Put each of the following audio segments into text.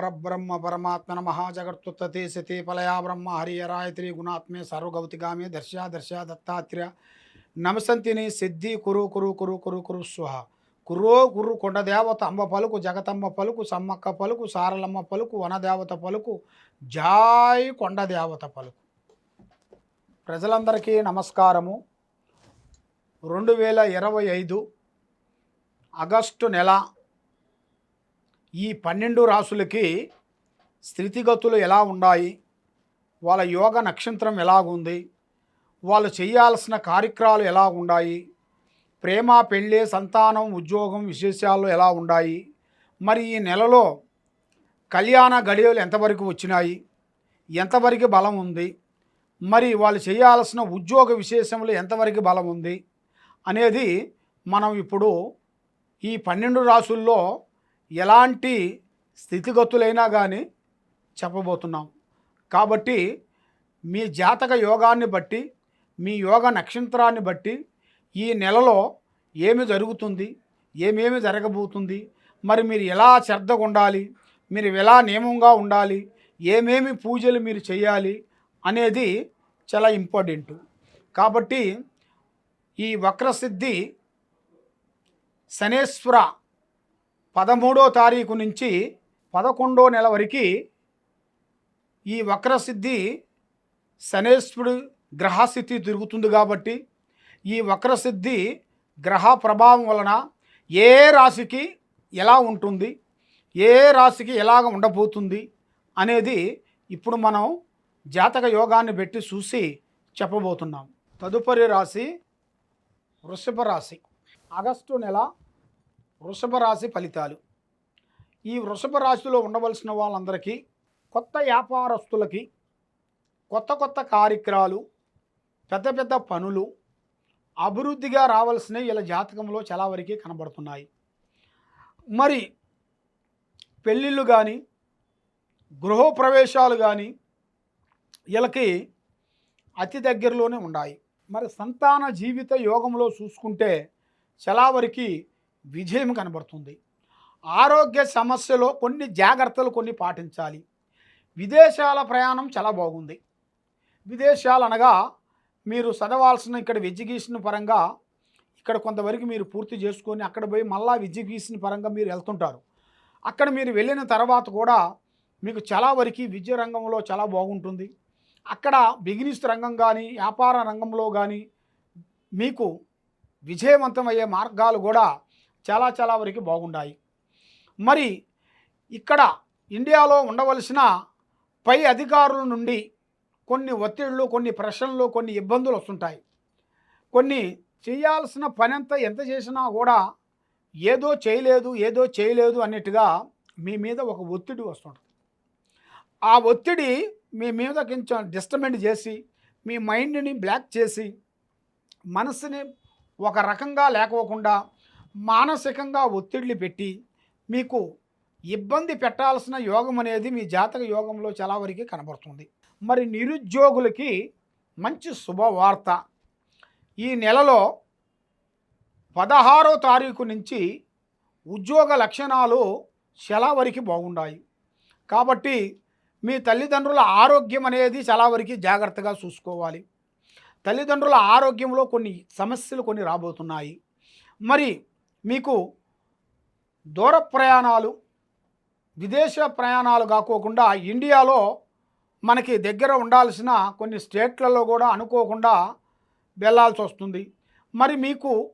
పరబ్రహ్మ పరమాత్మన మహాజగత్తుత్తే శతే పలయా బ్రహ్మ హరియరాయత్రి గుణాత్మే సర్వగౌతిగామే దర్శ దర్శ దత్తాత్రేయ. నమసంతిని సిద్ధి కురు కురు కురు కురు కురు స్వహ. కుర్రో కుర్రు కొండదేవత అంబ పలుకు జగతమ్మ పలుకు సమ్మక్క పలుకు సారలమ్మ పలుకు వనదేవత పలుకు జాయ్ కొండదేవత పలుకు. ప్రజలందరికీ నమస్కారము. రెండు వేల ఇరవై ఐదు ఆగస్టు నెల ఈ పన్నెండు రాసులకి స్థితిగతులు ఎలా ఉన్నాయి? వాళ్ళ యోగ నక్షత్రం ఎలాగుంది? వాళ్ళు చేయాల్సిన కార్యక్రమాలు ఎలా ఉన్నాయి? ప్రేమ పెళ్ళి సంతానం ఉద్యోగం విశేషాలు ఎలా ఉన్నాయి? మరి ఈ నెలలో కళ్యాణ గడియలు ఎంతవరకు వచ్చినాయి? ఎంతవరకు బలం ఉంది? మరి వాళ్ళు చేయాల్సిన ఉద్యోగ విశేషములు ఎంతవరకు బలం ఉంది? అనేది మనం ఇప్పుడు ఈ పన్నెండు రాసుల్లో ఎలాంటి స్థితిగతులైనా కానీ చెప్పబోతున్నాం. కాబట్టి మీ జాతక యోగాన్ని బట్టి మీ యోగ నక్షత్రాన్ని బట్టి ఈ నెలలో ఏమి జరుగుతుంది ఏమేమి జరగబోతుంది మరి మీరు ఎలా శ్రద్ధగా ఉండాలి మీరు ఎలా నియమంగా ఉండాలి ఏమేమి పూజలు మీరు చేయాలి అనేది చాలా ఇంపార్టెంట్. కాబట్టి ఈ వక్రసిద్ధి శనేశ్వర పదమూడో తారీఖు నుంచి పదకొండో నెల వరకు ఈ వక్రసిద్ధి శనేశ్వరుడు గ్రహస్థితి తిరుగుతుంది కాబట్టి ఈ వక్రసిద్ధి గ్రహ ప్రభావం వలన ఏ రాశికి ఎలా ఉంటుంది ఏ రాశికి ఎలాగ ఉండబోతుంది అనేది ఇప్పుడు మనం జాతక యోగాన్ని పెట్టి చూసి చెప్పబోతున్నాం. తదుపరి రాశి వృషభ రాశి. ఆగస్టు నెల వృషభ రాశి ఫలితాలు. ఈ వృషభ రాశిలో ఉండవలసిన వాళ్ళందరికీ కొత్త వ్యాపారస్తులకి కొత్త కొత్త కార్యక్రమాలు పెద్ద పెద్ద పనులు అభివృద్ధిగా రావాల్సినవి ఇలా జాతకంలో చాలా వరకు కనబడుతున్నాయి. మరి పెళ్ళిళ్ళు కానీ గృహప్రవేశాలు కానీ వీళ్ళకి అతి దగ్గరలోనే ఉన్నాయి. మరి సంతాన జీవిత యోగంలో చూసుకుంటే చాలా వరకు విజయం కనబడుతుంది. ఆరోగ్య సమస్యలో కొన్ని జాగ్రత్తలు కొన్ని పాటించాలి. విదేశాల ప్రయాణం చాలా బాగుంది. విదేశాలు అనగా మీరు చదవాల్సిన ఇక్కడ ఎడ్యుకేషన్ పరంగా ఇక్కడ కొంతవరకు మీరు పూర్తి చేసుకొని అక్కడ పోయి మళ్ళా ఎడ్యుకేషన్ పరంగా మీరు వెళ్తుంటారు. అక్కడ మీరు వెళ్ళిన తర్వాత కూడా మీకు చాలా వరకు విద్య రంగంలో చాలా బాగుంటుంది. అక్కడ బిజినెస్ రంగం కానీ వ్యాపార రంగంలో కానీ మీకు విజయవంతమయ్యే మార్గాలు కూడా చాలా చాలా వరకు బాగున్నాయి మరి ఇక్కడ ఇండియాలో ఉండవలసిన పై అధికారుల నుండి కొన్ని ఒత్తిళ్ళు కొన్ని ప్రశ్నలు కొన్ని ఇబ్బందులు వస్తుంటాయి. కొన్ని చేయాల్సిన పనంత ఎంత చేసినా కూడా ఏదో చేయలేదు ఏదో చేయలేదు అన్నట్టుగా మీ మీద ఒక ఒత్తిడి వస్తుంటుంది. ఆ ఒత్తిడి మీ మీద కొంచెం డిస్టర్బెంట్ చేసి మీ మైండ్ని బ్లాక్ చేసి మనసుని ఒక రకంగా లేకోకుండా మానసికంగా ఒత్తిడిని పెట్టి మీకు ఇబ్బంది పెట్టాల్సిన యోగం అనేది మీ జాతక యోగంలో చాలా వరకు కనబడుతుంది. మరి నిరుద్యోగులకి మంచి శుభవార్త. ఈ నెలలో పదహారో తారీఖు నుంచి ఉద్యోగ లక్షణాలు చాలా వరకు బాగున్నాయి కాబట్టి మీ తల్లిదండ్రుల ఆరోగ్యం అనేది చాలా వరకు జాగ్రత్తగా చూసుకోవాలి. తల్లిదండ్రుల ఆరోగ్యంలో కొన్ని సమస్యలు కొన్ని రాబోతున్నాయి. మరి మీకు దూర ప్రయాణాలు విదేశ ప్రయాణాలు కాకోకుండా ఇండియాలో మనకి దగ్గర ఉండాల్సిన కొన్ని స్టేట్లలో కూడా అనుకోకుండా వెళ్ళాల్సి వస్తుంది. మరి మీకు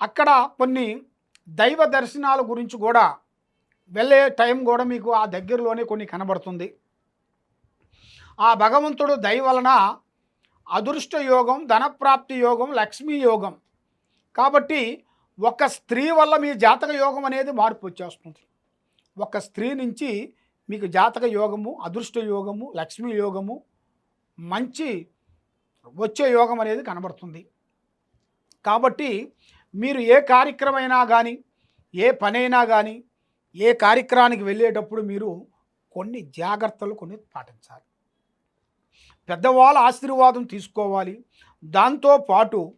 అక్కడ కొన్ని దైవ దర్శనాల గురించి కూడా వెళ్ళే టైం కూడా మీకు ఆ దగ్గరలోనే కొన్ని కనబడుతుంది. ఆ భగవంతుడు దయ వలన అదృష్ట యోగం ధనప్రాప్తి యోగం లక్ష్మీ యోగం. కాబట్టి ఒక స్త్రీ వల్ల మీ జాతక యోగం అనేది మార్పు వచ్చేస్తుంది. ఒక స్త్రీ నుంచి మీకు జాతక యోగము అదృష్ట యోగము లక్ష్మీ యోగము మంచి వచ్చే యోగం అనేది కనబడుతుంది. కాబట్టి మీరు ఏ కార్యక్రమైనా కానీ ఏ పనైనా కానీ ఏ కార్యక్రమానికి వెళ్ళేటప్పుడు మీరు కొన్ని జాగ్రత్తలు కొన్ని పాటించాలి. పెద్దవాళ్ళ ఆశీర్వాదం తీసుకోవాలి. దాంతో పాటు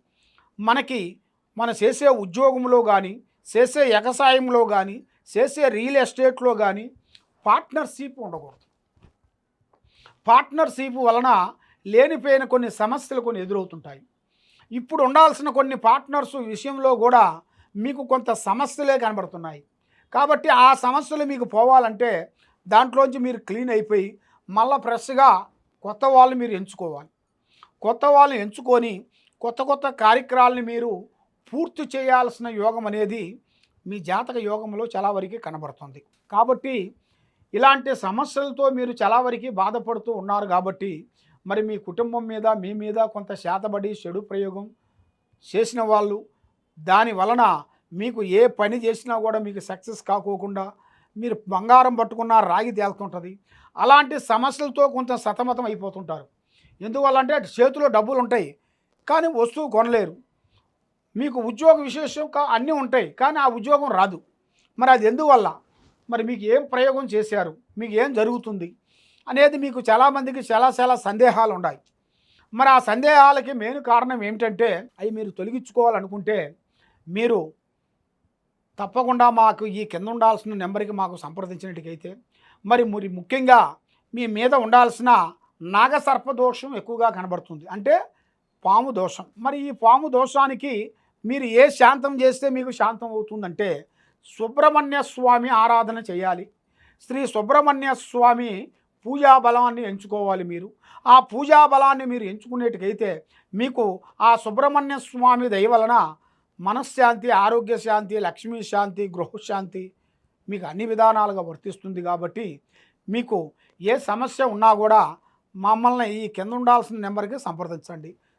మనకి మన చేసే ఉద్యోగంలో కానీ చేసే వ్యవసాయంలో కానీ చేసే రియల్ ఎస్టేట్లో కానీ పార్ట్నర్షిప్ ఉండకూడదు. పార్ట్నర్షిప్ వలన లేనిపోయిన కొన్ని సమస్యలు కొన్ని ఎదురవుతుంటాయి. ఇప్పుడు ఉండాల్సిన కొన్ని పార్ట్నర్స్ విషయంలో కూడా మీకు కొంత సమస్యలే కనబడుతున్నాయి. కాబట్టి ఆ సమస్యలు మీకు పోవాలంటే దాంట్లోంచి మీరు క్లీన్ అయిపోయి మళ్ళీ ఫ్రెష్గా కొత్త వాళ్ళు మీరు ఎంచుకోవాలి. కొత్త వాళ్ళని ఎంచుకొని కొత్త కొత్త కార్యక్రమాలని మీరు పూర్తి చేయాల్సిన యోగం అనేది మీ జాతక యోగంలో చాలా వరకు కనబడుతుంది. కాబట్టి ఇలాంటి సమస్యలతో మీరు చాలా వరకు బాధపడుతూ ఉన్నారు కాబట్టి మరి మీ కుటుంబం మీద మీ మీద కొంత శాతబడి చెడు ప్రయోగం చేసిన వాళ్ళు దాని వలన మీకు ఏ పని చేసినా కూడా మీకు సక్సెస్ కాకోకుండా మీరు బంగారం పట్టుకున్న రాగి తేలుతుంటుంది. అలాంటి సమస్యలతో కొంత సతమతం అయిపోతుంటారు. ఎందువల్ల అంటే చేతిలో డబ్బులు ఉంటాయి కానీ వస్తువు కొనలేరు. మీకు ఉద్యోగ విశేషం కా- అన్నీ ఉంటాయి కానీ ఆ ఉద్యోగం రాదు. మరి అది ఎందువల్ల? మరి మీకు ఏం ప్రయోగం చేశారు? మీకు ఏం జరుగుతుంది? అనేది మీకు చాలామందికి చాలా చాలా సందేహాలు ఉన్నాయి. మరి ఆ సందేహాలకి మెయిన్ కారణం ఏమిటంటే అవి మీరు తొలగించుకోవాలనుకుంటే మీరు తప్పకుండా మాకు ఈ కింద ఉండాల్సిన నెంబర్కి మాకు సంప్రదించినట్టుకైతే మరి మరి ముఖ్యంగా మీ మీద ఉండాల్సిన నాగసర్ప దోషం ఎక్కువగా కనబడుతుంది. అంటే పాము దోషం. మరి ఈ పాము దోషానికి మీరు ఏ శాంతం చేస్తే మీకు శాంతం అవుతుందంటే సుబ్రహ్మణ్య స్వామి ఆరాధన చేయాలి. శ్రీ సుబ్రహ్మణ్య స్వామి పూజా బలాన్ని ఎంచుకోవాలి మీరు. ఆ పూజా బలాన్ని మీరు ఎంచుకునేటికైతే మీకు ఆ సుబ్రహ్మణ్య స్వామి దయ వలన మనశ్శాంతి ఆరోగ్య శాంతి లక్ష్మీ శాంతి గృహశాంతి మీకు అన్ని విధానాలుగా వర్తిస్తుంది కాబట్టి మీకు ఏ సమస్య ఉన్నా కూడా మమ్మల్ని ఈ కింద ఉండాల్సిన నెంబర్కి సంప్రదించండి.